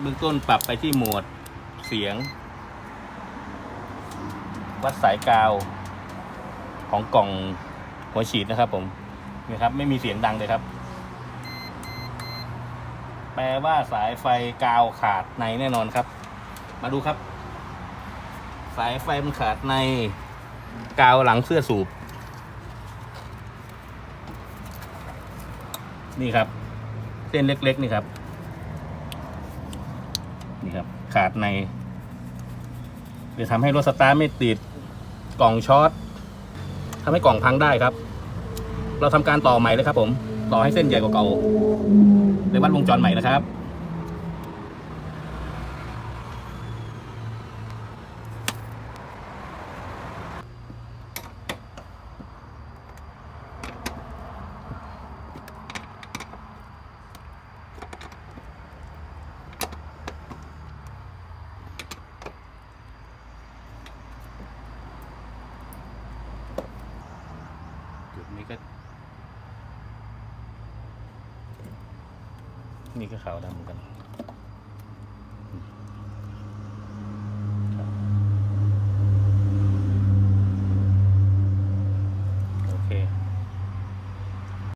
เบื้องต้นปรับไปที่โหมดเสียง วัดสายกาว ของกล่องหัวฉีดนะครับผมนี่ครับ ไม่มีเสียงดังเลยครับ แปลว่าสายไฟกาวขาดในแน่นอนครับ มาดูครับ สายไฟมันขาดในกาวหลังเสื้อสูบ นี่ครับ เส้นเล็ก ๆ นี่ครับ นี่ครับขาดในจะทำให้รถสตาร์ทไม่ติดกล่องช็อตทำให้กล่องพังได้ครับ เราทำการต่อใหม่เลยครับผม ต่อให้เส้นใหญ่กว่าเก่าเลยวัดวงจรใหม่นะครับ นี่ก็ นี่ก็ขาวดำเหมือนกัน